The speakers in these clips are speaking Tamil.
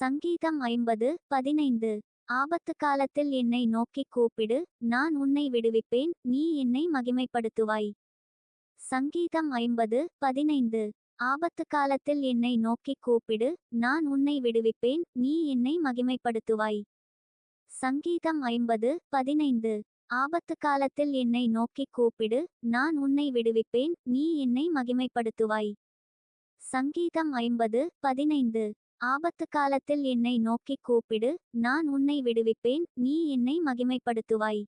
சங்கீதம் ஐம்பது பதினைந்து. ஆபத்து காலத்தில் என்னை நோக்கிக் கூப்பிடு நான் உன்னை விடுவிப்பேன் நீ என்னை மகிமைப்படுத்துவாய். சங்கீதம் ஐம்பது பதினைந்து. ஆபத்து காலத்தில் என்னை நோக்கிக் கூப்பிடு நான் உன்னை விடுவிப்பேன் நீ என்னை மகிமைப்படுத்துவாய். சங்கீதம் ஐம்பது பதினைந்து. ஆபத்து காலத்தில் என்னை நோக்கிக் கூப்பிடு நான் உன்னை விடுவிப்பேன் நீ என்னை மகிமைப்படுத்துவாய். சங்கீதம் ஐம்பது பதினைந்து. ஆபத்து காலத்தில் என்னை நோக்கிக் கூப்பிடு நான் உன்னை விடுவிப்பேன் நீ என்னை மகிமைப்படுத்துவாய்.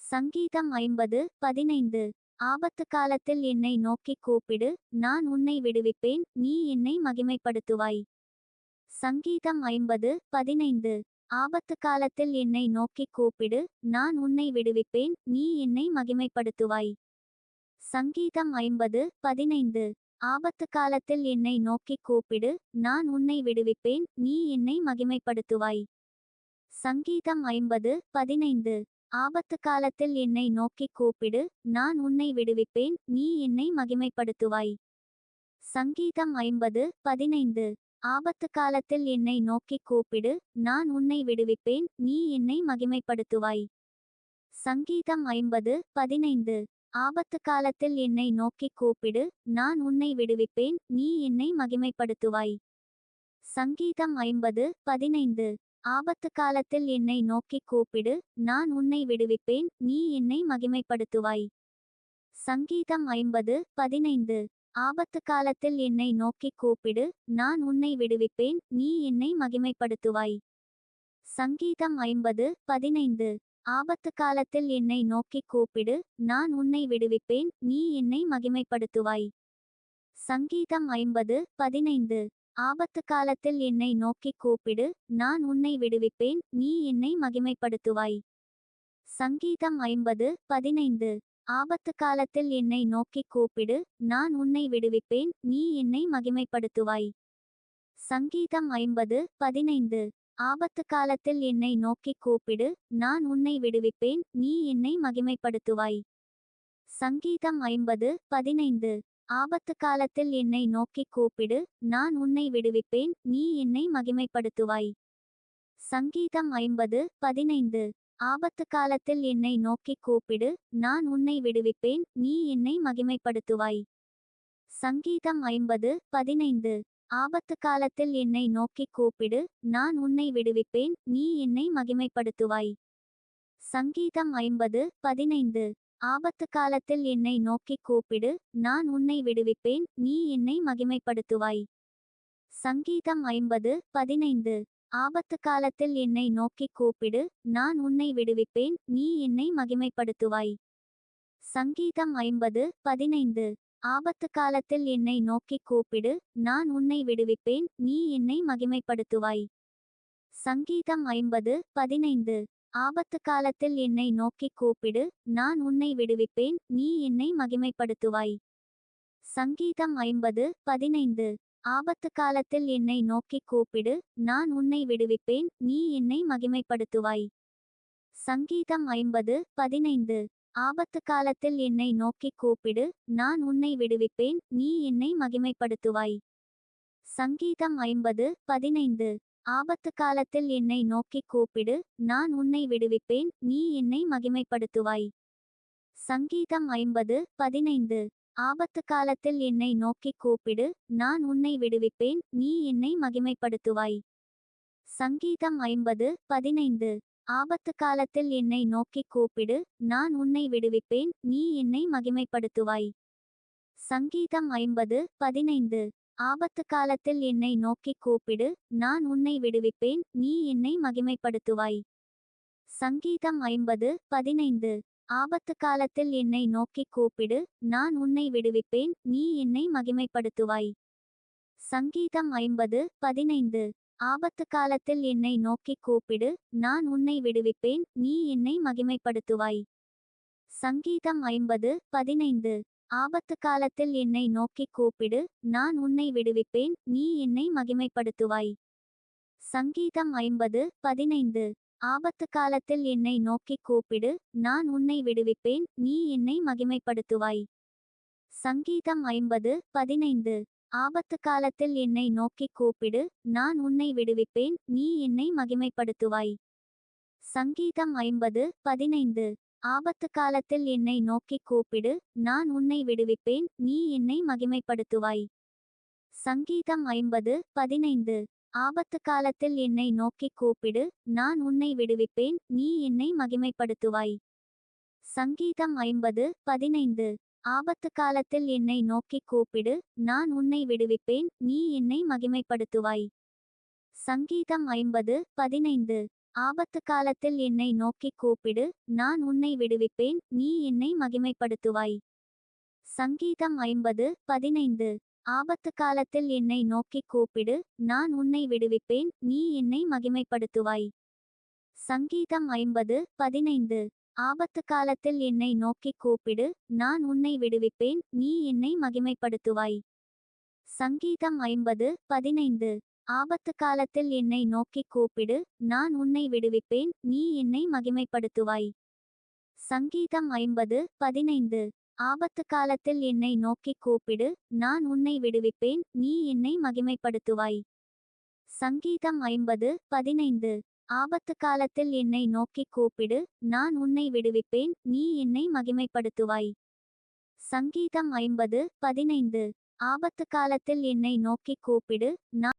சங்கீதம் ஐம்பது பதினைந்து. ஆபத்து காலத்தில் என்னை நோக்கிக் கூப்பிடு நான் உன்னை விடுவிப்பேன் நீ என்னை மகிமைப்படுத்துவாய். சங்கீதம் ஐம்பது பதினைந்து. ஆபத்து காலத்தில் என்னை நோக்கிக் கூப்பிடு நான் உன்னை விடுவிப்பேன் நீ என்னை மகிமைப்படுத்துவாய். சங்கீதம் ஐம்பது பதினைந்து. ஆபத்து காலத்தில் என்னை நோக்கிக் கூப்பிடு நான் உன்னை விடுவிப்பேன் நீ என்னை மகிமைப்படுத்துவாய். சங்கீதம் ஐம்பது பதினைந்து. ஆபத்து காலத்தில் என்னை நோக்கிக் கூப்பிடு நான் உன்னை விடுவிப்பேன் நீ என்னை மகிமைப்படுத்துவாய். சங்கீதம் ஐம்பது பதினைந்து. ஆபத்து காலத்தில் என்னை நோக்கிக் கூப்பிடு நான் உன்னை விடுவிப்பேன் நீ என்னை மகிமைப்படுத்துவாய். சங்கீதம் ஐம்பது பதினைந்து. ஆபத்து காலத்தில் என்னை நோக்கிக் கூப்பிடு நான் உன்னை விடுவிப்பேன் நீ என்னை மகிமைப்படுத்துவாய். சங்கீதம் ஐம்பது பதினைந்து. ஆபத்து காலத்தில் என்னை நோக்கிக் கூப்பிடு நான் உன்னை விடுவிப்பேன் நீ என்னை மகிமைப்படுத்துவாய். சங்கீதம் ஐம்பது பதினைந்து. ஆபத்து காலத்தில் என்னை நோக்கிக் கூப்பிடு நான் உன்னை விடுவிப்பேன் நீ என்னை மகிமைப்படுத்துவாய். சங்கீதம் ஐம்பது பதினைந்து. ஆபத்து காலத்தில் என்னை நோக்கிக் கூப்பிடு நான் உன்னை விடுவிப்பேன் நீ என்னை மகிமைப்படுத்துவாய். சங்கீதம் ஐம்பது பதினைந்து. ஆபத்து காலத்தில் என்னை நோக்கிக் கூப்பிடு நான் உன்னை விடுவிப்பேன் நீ என்னை மகிமைப்படுத்துவாய். சங்கீதம் ஐம்பது பதினைந்து. ஆபத்து காலத்தில் என்னை நோக்கிக் கூப்பிடு நான் உன்னை விடுவிப்பேன் நீ என்னை மகிமைப்படுத்துவாய். சங்கீதம் ஐம்பது பதினைந்து. ஆபத்து காலத்தில் என்னை நோக்கிக் கூப்பிடு நான் உன்னை விடுவிப்பேன் நீ என்னை மகிமைப்படுத்துவாய். சங்கீதம் ஐம்பது பதினைந்து. ஆபத்து காலத்தில் என்னை நோக்கிக் கூப்பிடு நான் உன்னை விடுவிப்பேன் நீ என்னை மகிமைப்படுத்துவாய். சங்கீதம் ஐம்பது பதினைந்து. ஆபத்து காலத்தில் என்னை நோக்கிக் கூப்பிடு நான் உன்னை விடுவிப்பேன் நீ என்னை மகிமைப்படுத்துவாய். சங்கீதம் ஐம்பது பதினைந்து. ஆபத்து காலத்தில் என்னை நோக்கிக் கூப்பிடு நான் உன்னை விடுவிப்பேன் நீ என்னை மகிமைப்படுத்துவாய். சங்கீதம் ஐம்பது பதினைந்து. ஆபத்து காலத்தில் என்னை நோக்கிக் கூப்பிடு நான் உன்னை விடுவிப்பேன் நீ என்னை மகிமைப்படுத்துவாய். சங்கீதம் ஐம்பது பதினைந்து. ஆபத்து காலத்தில் என்னை நோக்கிக் கூப்பிடு நான் உன்னை விடுவிப்பேன் நீ என்னை மகிமைப்படுத்துவாய். சங்கீதம் ஐம்பது பதினைந்து. ஆபத்து காலத்தில் என்னை நோக்கிக் கூப்பிடு நான் உன்னை விடுவிப்பேன் நீ என்னை மகிமைப்படுத்துவாய். சங்கீதம் ஐம்பது பதினைந்து. ஆபத்து காலத்தில் என்னை நோக்கிக் கூப்பிடு நான் உன்னை விடுவிப்பேன் நீ என்னை மகிமைப்படுத்துவாய். சங்கீதம் ஐம்பது பதினைந்து. ஆபத்து காலத்தில் என்னை நோக்கிக் கூப்பிடு நான் உன்னை விடுவிப்பேன் நீ என்னை மகிமைப்படுத்துவாய். சங்கீதம் ஐம்பது பதினைந்து. ஆபத்து காலத்தில் என்னை நோக்கிக் கூப்பிடு நான் உன்னை விடுவிப்பேன் நீ என்னை மகிமைப்படுத்துவாய். சங்கீதம் ஐம்பது பதினைந்து. ஆபத்து காலத்தில் என்னை நோக்கிக் கூப்பிடு நான் உன்னை விடுவிப்பேன் நீ என்னை மகிமைப்படுத்துவாய். சங்கீதம் ஐம்பது பதினைந்து. ஆபத்து காலத்தில் என்னை நோக்கிக் கூப்பிடு நான் உன்னை விடுவிப்பேன் நீ என்னை மகிமைப்படுத்துவாய். சங்கீதம் ஐம்பது பதினைந்து. ஆபத்து காலத்தில் என்னை நோக்கிக் கூப்பிடு நான் உன்னை விடுவிப்பேன் நீ என்னை மகிமைப்படுத்துவாய். சங்கீதம் ஐம்பது பதினைந்து. ஆபத்து காலத்தில் என்னை நோக்கிக் கூப்பிடு நான் உன்னை விடுவிப்பேன் நீ என்னை மகிமைப்படுத்துவாய். சங்கீதம் ஐம்பது பதினைந்து. ஆபத்து காலத்தில் என்னை நோக்கிக் கூப்பிடு நான் உன்னை விடுவிப்பேன் நீ என்னை மகிமைப்படுத்துவாய். சங்கீதம் ஐம்பது பதினைந்து. ஆபத்து காலத்தில் என்னை நோக்கிக் கூப்பிடு நான் உன்னை விடுவிப்பேன் நீ என்னை மகிமைப்படுத்துவாய். சங்கீதம் ஐம்பது பதினைந்து. ஆபத்து காலத்தில் என்னை நோக்கிக் கூப்பிடு நான் உன்னை விடுவிப்பேன் நீ என்னை மகிமைப்படுத்துவாய். சங்கீதம் ஐம்பது பதினைந்து. ஆபத்து காலத்தில் என்னை நோக்கிக் கூப்பிடு நான் உன்னை விடுவிப்பேன் நீ என்னை மகிமைப்படுத்துவாய். சங்கீதம் ஐம்பது பதினைந்து. ஆபத்து காலத்தில் என்னை நோக்கி கூப்பிடு நான் உன்னை விடுவிப்பேன் நீ என்னை மகிமைப்படுத்துவாய். சங்கீதம் ஐம்பது பதினைந்து. ஆபத்து காலத்தில் என்னை நோக்கி கூப்பிடு நான் உன்னை விடுவிப்பேன் நீ என்னை மகிமைப்படுத்துவாய். சங்கீதம் ஐம்பது பதினைந்து. ஆபத்து காலத்தில் என்னை நோக்கி கூப்பிடு நான் உன்னை விடுவிப்பேன் நீ என்னை மகிமைப்படுத்துவாய். சங்கீதம் ஐம்பது பதினைந்து. ஆபத்து காலத்தில் என்னை நோக்கி கூப்பிடு நான் உன்னை விடுவிப்பேன் நீ என்னை மகிமைப்படுத்துவாய். சங்கீதம் ஐம்பது பதினைந்து. ஆபத்து காலத்தில் என்னை நோக்கி கூப்பிடு நான் உன்னை விடுவிப்பேன் நீ என்னை மகிமைப்படுத்துவாய். சங்கீதம் ஐம்பது பதினைந்து. ஆபத்து காலத்தில் என்னை நோக்கி கூப்பிடு நான் உன்னை விடுவிப்பேன் நீ என்னை மகிமைப்படுத்துவாய். சங்கீதம் ஐம்பது பதினைந்து. ஆபத்து காலத்தில் என்னை நோக்கி கூப்பிடு நான் உன்னை விடுவிப்பேன் நீ என்னை மகிமைப்படுத்துவாய். சங்கீதம் ஐம்பது பதினைந்து. ஆபத்து காலத்தில் என்னை நோக்கி கூப்பிடு நான் உன்னை விடுவிப்பேன் நீ என்னை மகிமைப்படுத்துவாய். சங்கீதம் ஐம்பது பதினைந்து. ஆபத்து காலத்தில் என்னை நோக்கி கூப்பிடு நான் உன்னை விடுவிப்பேன் நீ என்னை மகிமைப்படுத்துவாய். சங்கீதம் ஐம்பது பதினைந்து. ஆபத்து காலத்தில் என்னை நோக்கி கூப்பிடு நான் உன்னை விடுவிப்பேன் நீ என்னை மகிமைப்படுத்துவாய். சங்கீதம் ஐம்பது பதினைந்து. ஆபத்து காலத்தில் என்னை நோக்கி கூப்பிடு நான்